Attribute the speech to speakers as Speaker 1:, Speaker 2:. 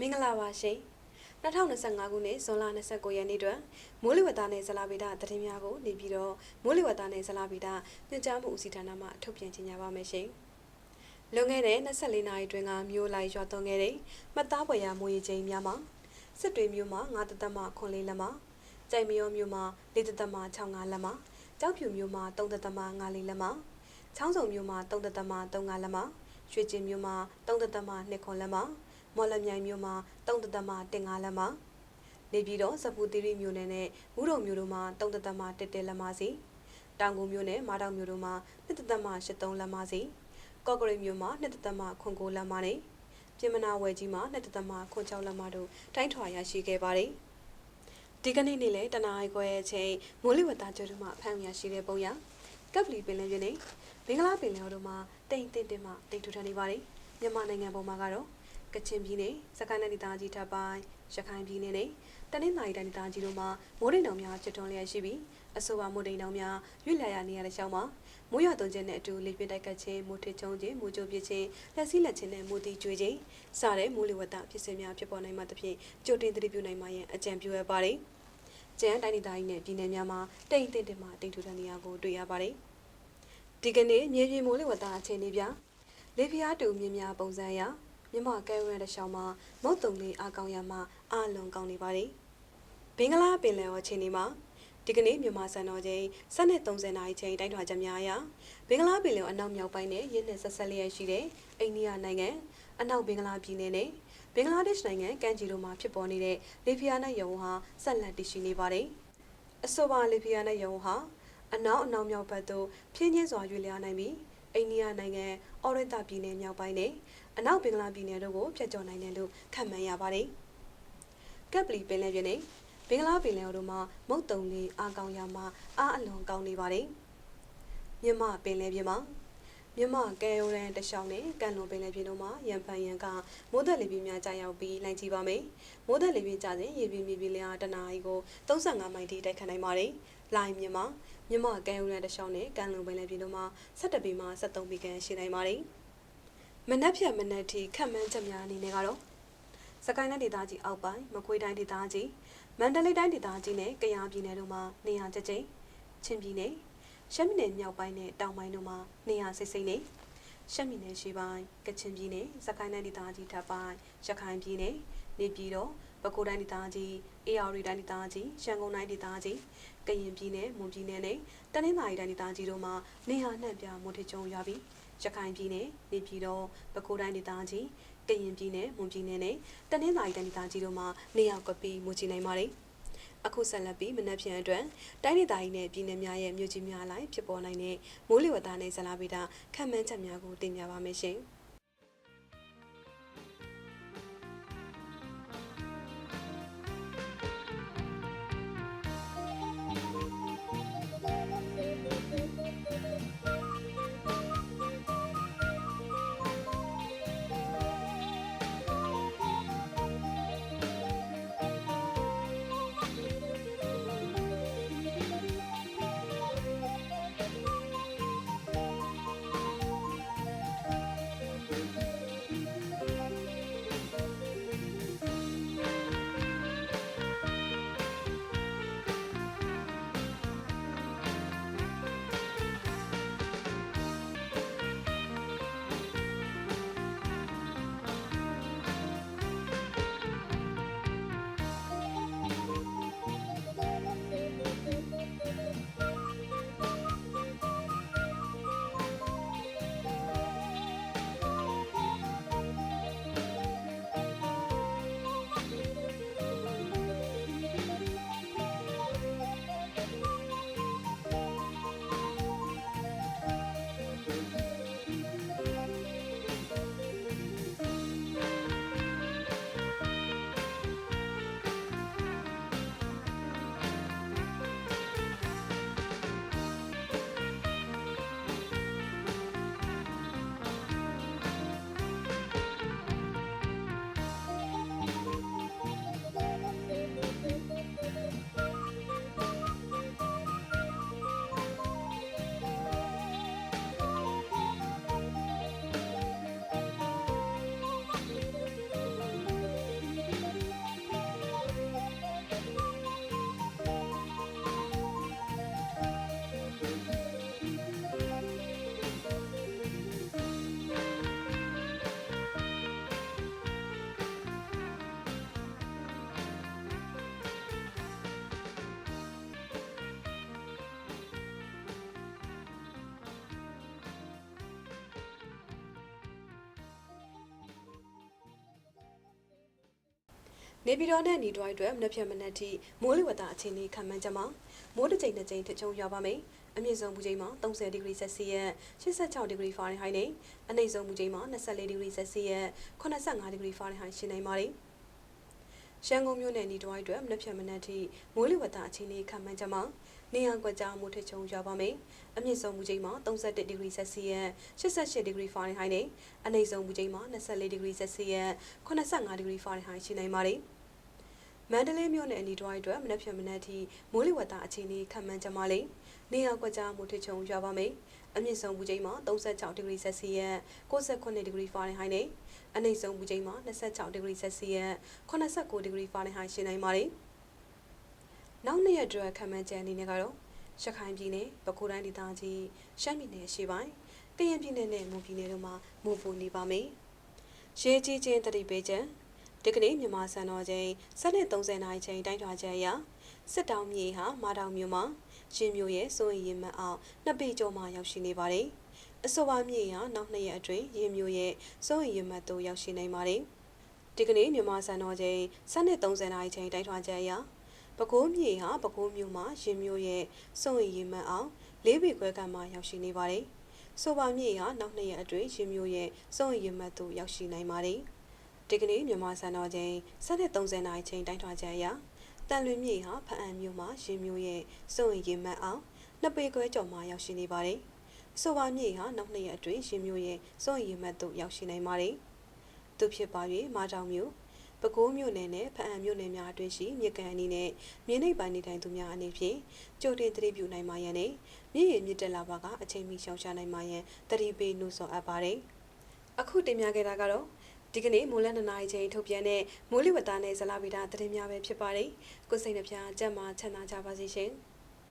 Speaker 1: မင်္ဂလာပါရှင်2025ခုနှစ်ဇွန်လ29ရက်နေ့တွင်မိုးလေဝသနဲ့ဇလဗေဒသတင်းများကိုနေပြီးတော့မိုးလေဝသနဲ့ဇလဗေဒညွှန်ကြားမှုဦးစီးဌာနမှထုတ်ပြန်ကြေညာပါမယ်ရှင်လွန်ခဲ့တဲ့24နာရီတွင်ကမြို့လိုက်ရွာသွန်းခဲ့တဲ့မှတ်သားပွဲရမိုးရေချိန်များမှာစစ်တွေမြို့မှာ9တသက်မှခွန်လေးလက်မှာကြိုင်မရောမြို့မှာ4တသက်မှ65လက်မှာကြောက်ဖြူမြို့မှာ3တသက်မှ5လေးလက်မှာချောင်းစုံမြို့မှာ3တသက်မှ35လက်မှာရွှေကျင်မြို့မှာ3တသက်မှ2ခွန်လက်မှာ မော်လမြိုင်မြို့မှာ3တသက်မှ15လက်မှာနေပြည်တော်စပူသီရိမြို့နယ်နဲ့မူးတုံမြို့တို့မှာ3တသက်မှ11လက်မှာစီတောင်ကုန်မြို့နယ်မာတောင်မြို့တို့မှာ2တသက်မှ83လက်မှာစီကော့ကရိတ်မြို့မှာ2တသက်မှ9လက်မှာနဲ့ပြင်မနာဝယ်ကြီးမှာ2တသက်မှ9လက်မှာတို့တိုင်းထွာရရှိခဲ့ပါတယ်ဒီကနေ့နေ့လေတနအီခွဲအချိန်မိုးလေဝသကြိုးတို့မှဖမ်းရရှိတဲ့ပုံရကပ်ပလီပင်လယ်ပြင်နဲ့မင်္ဂလာပင်လယ်တို့မှာတိမ်တင့်တင်မှတိမ်ထူထန်နေပါတယ်မြန်မာနိုင်ငံပေါ်မှာကတော့ ကချင်ပြည်နယ်စကိုင်းနယ်ဒေသကြီးထပ်ပိုင်းရခိုင်ပြည်နယ်နဲ့တနင်္သာရီတိုင်းဒေသကြီးတို့မှာမိုးတိမ်တောင်များချွတ်ထွန်းလျက်ရှိပြီးအဆိုပါမိုးတိမ်တောင်များရွေ့လျာရနေရတဲ့ရှောင်းမှာမိုးရွာသွန်းခြင်းနဲ့အတူလေပြင်းတိုက်ကတ်ခြင်းမိုးထချုံခြင်းမိုးကြိုးပစ်ခြင်းလက်စည်းလက်ခြင်းနဲ့မိုးတီကျွေးခြင်းစတဲ့မိုးလေဝသဖြစ်စဉ်များဖြစ်ပေါ်နိုင်မှသဖြင့်ကြိုတင်သတိပြုနိုင်မှရန်အကြံပြုရပါတယ်ကျန်းတိုင်းဒေသကြီးနဲ့ပြည်နယ်များမှာတိမ်တင့်တင်မှတိမ်ထူထန်နေရကိုတွေ့ရပါတယ်ဒီကနေ့မြေပြင်မိုးလေဝသအခြေအနေပြလေပြားတူမြင်းများပုံစံအရ မြမကဲဝဲတဲ့ရှောင်းမှာမုတ်တုံလေးအကောင်ရမှာအလုံးကောင်းနေပါတယ်ဘင်္ဂလားပင်လယ်ော်အခြေအနေမှာဒီကနေ့မြန်မာစံတော်ချိန်7:30နာရီချိန်တိုင်းထွာချက်များအရဘင်္ဂလားပင်လယ်အနောက်မြောက်ပိုင်းနဲ့ရင်းနဲ့ဆက်ဆက်လျက်ရှိတဲ့အိန္ဒိယနိုင်ငံအနောက်ဘင်္ဂလားပြည်နယ်နဲ့ဘင်္ဂလားဒေ့ရှ်နိုင်ငံကမ်းခြေတို့မှာဖြစ်ပေါ်နေတဲ့လေဖီယာနဲ့ယုံဟာဆက်လက်တည်ရှိနေပါတယ်။အဆိုပါလေဖီယာနဲ့ယုံဟာအနောက်အနောက်မြောက်ဘက်သို့ဖြင်းချင်းစွာရွေ့လျားနိုင်ပြီး အိန္ဒိယနိုင်ငံအော်ရတာပြည်နယ်မြောက်ပိုင်းနဲ့အနောက်ဘင်္ဂလားပြည်နယ်တို့ကိုဖျက်ကျော်နိုင်တယ်လို့ခန့်မှန်းရပါတယ်။ကပ်ပလီပင်လယ်ပြင်နဲ့ဘင်္ဂလားပင်လယ်တို့မှာမုတ်တုံလေးအားကောင်းရမှာအားအလွန်ကောင်းနေပါတယ်။မြမပင်လယ်ပြင်မှာမြမကဲရိုရန်တရှောင်းနဲ့ကန်လွန်ပင်လယ်ပြင်တို့မှာရန်ဖန်ရန်ကမိုးသက်လေပြင်းများကြာရောက်ပြီးလိုင်းကြည့်ပါမယ်။မိုးသက်လေပြင်းကြာစဉ်ရေပြင်းမြေပြင်းလျာတနာရီကို35မိုင်ထိတိုက်ခတ်နိုင်ပါတယ်။ လိုင်းမြမမြမကဲရိုရန်တရှောင်းနဲ့ကန်လွန်ပင်လယ်ပြင်တို့မှာ17ပေမှ73ပေခန့်ရှိနိုင်ပါတယ်။မနက်ဖြန်မနက်ထိခတ်မှန်းချက်များအနေနဲ့ကတော့စကိုင်းတိုင်းဒေသကြီးအောက်ပိုင်းမကွေးတိုင်းဒေသကြီးမန္တလေးတိုင်းဒေသကြီးနဲ့ကယားပြည်နယ်တို့မှာနေရာကျကျချင်းပြည်နယ်ရှမ်းပြည်နယ်မြောက်ပိုင်းနဲ့တောင်ပိုင်းတို့မှာနေရာစိတ်စိတ်နဲ့ရှမ်းပြည်နယ်ရှေ့ပိုင်းကချင်ပြည်နယ်စကိုင်းတိုင်းဒေသကြီးထပ်ပိုင်းရခိုင်ပြည်နယ်နေပြည်တော်ပဲခူးတိုင်းဒေသကြီးအေရဝတီတိုင်းဒေသကြီးရန်ကုန်တိုင်းဒေသကြီး ကရင်ပြည်နယ်မွန်ပြည်နယ်နဲ့တနင်္သာရီတိုင်းဒေသကြီးတို့မှာနေရာနှံ့ပြမိုးထချုံရွာပြီးရခိုင်ပြည်နယ်နေပြည်တော်ပဲခူးတိုင်းဒေသကြီးကရင်ပြည်နယ်မွန်ပြည်နယ်နဲ့တနင်္သာရီတိုင်းဒေသကြီးတို့မှာနေရာကွက်ပြီးမူချနိုင်ပါတယ်။အခုဆက်လက်ပြီးမနက်ဖြန်အတွက်တိုင်းဒေသကြီးနဲ့ပြည်နယ်များရဲ့မြို့ကြီးများအလိုက်ဖြစ်ပေါ်နိုင်တဲ့မိုးလေဝသနဲ့ဇလာဗေဒခန့်မှန်းချက်များကိုတင်ပြပါမယ်ရှင်။ နေပြည်တော်နဲ့ညီတော်အတွက်မနက်ဖြန်မနက်ထိမိုးလေဝသအခြေအနေခံမှန်းချက်မှာမိုးတစ်ကြိမ်တစ်ကြိမ်ထချုံရွာပါမယ်။အမြင့်ဆုံးမူချိန်မှာ30ဒီဂရီဆက်စီယက်86ဒီဂရီဖာရင်ဟိုက်နဲ့အနိမ့်ဆုံးမူချိန်မှာ24ဒီဂရီဆက်စီယက်85ဒီဂရီဖာရင်ဟိုက်ရှိနိုင်ပါတယ်။ရန်ကုန်မြို့နယ်ညီတော်အတွက်မနက်ဖြန်မနက်ထိမိုးလေဝသအခြေအနေခံမှန်းချက်မှာနေရာကွက်ကြားမိုးထချုံရွာပါမယ်။အမြင့်ဆုံးမူချိန်မှာ31ဒီဂရီဆက်စီယက်88ဒီဂရီဖာရင်ဟိုက်နဲ့အနိမ့်ဆုံးမူချိန်မှာ24ဒီဂရီဆက်စီယက်85ဒီဂရီဖာရင်ဟိုက်ရှိနိုင်ပါတယ်။ မန္တလေးမြို့နယ်အနီးတစ်ဝိုက်အတွက်မနက်ဖြန်မနက်ထိမိုးလေဝသအခြေအနေခံမှန်းကြမှာလေနေရာကွက်ကြားမိုးထချုံရွာပါမယ်အမြင့်ဆုံးမူချိန်မှာ36ဒီဂရီဆက်စီယက်69ဒီဂရီဖာရင်ဟိုက်နဲ့အနိမ့်ဆုံးမူချိန်မှာ26ဒီဂရီဆက်စီယက်89ဒီဂရီဖာရင်ဟိုက်ရှိနိုင်ပါတယ်နောက်နေ့ရက်အတွက်ခံမှန်းချက်အနေနဲ့ကတော့ရခိုင်ပြည်နယ်ပဲခူးတိုင်းဒေသကြီးရှမ်းပြည်နယ်ရှေ့ပိုင်းကရင်ပြည်နယ်နဲ့မွန်ပြည်နယ်တို့မှာမိုးပူနေပါမယ်ရေကြီးခြင်းတတိပေးချက် ဒီကနေ့မြန်မာစံတော်ချိန်7:30နာရီချိန်တိုင်းထွာချက်အရစစ်တောင်းမြေဟာမာတောင်မြို့မှာရှင်မြို့ရဲ့စိုးရင်ရင်မှတ်အောင်နှစ်ပေကျော်မှရောက်ရှိနေပါတယ်။အဆိုပါမြေဟာနောက်နှစ်ရက်အတွင်းရင်မြို့ရဲ့စိုးရင်ရင်မှတ်သို့ရောက်ရှိနိုင်ပါတယ်။ဒီကနေ့မြန်မာစံတော်ချိန်7:30နာရီချိန်တိုင်းထွာချက်အရပဲခူးမြေဟာပဲခူးမြို့မှာရင်မြို့ရဲ့စိုးရင်ရင်မှတ်အောင်လေးပေခွဲကမှရောက်ရှိနေပါတယ်။ဆိုပါမြေဟာနောက်နှစ်ရက်အတွင်းရင်မြို့ရဲ့စိုးရင်ရင်မှတ်သို့ရောက်ရှိနိုင်ပါတယ်။ ဒီကနေ့မြန်မာစံတော်ချိန်7:30နာရီချိန်တိုင်းထွာချက်အရတန်လွင်မြေဟာဖအံမြို့မှာရင်မြို့ရဲ့စုံရင်မှတ်အောင်နှစ်ပေခွဲကျော်မှရောက်ရှိနေပါတယ်။ဆိုပါမြေဟာနောက်နှစ်ရက်အတွင်းရင်မြို့ရဲ့စုံရင်မှတ်သို့ရောက်ရှိနိုင်ပါတယ်။သူဖြစ်ပါ၍မာတောင်မြို့ပဲခူးမြို့နယ်နဲ့ဖအံမြို့နယ်များအတွင်းရှိမြေကန်အနေနဲ့မြေနိမ့်ပိုင်းနေထိုင်သူများအနေဖြင့်ကြိုတင်သတိပြုနိုင်မှရန်နဲ့မြေရည်မြစ်တက်လာပါကအချိန်မီရှောင်ရှားနိုင်မှရန်တတိပေးနှိုးဆော်အပ်ပါတယ်။အခုတင်ပြခဲ့တာကတော့ ဒီကနေ့မိုးလန်းနှစ်နာရီချိန်ထုတ်ပြန်တဲ့မိုးလေဝသနဲ့ဇလဗေဒသတင်းများပဲဖြစ်ပါတယ်။ကိုယ်စိတ်နှပြကြက်မှာချမ်းသာကြပါစေရှင်။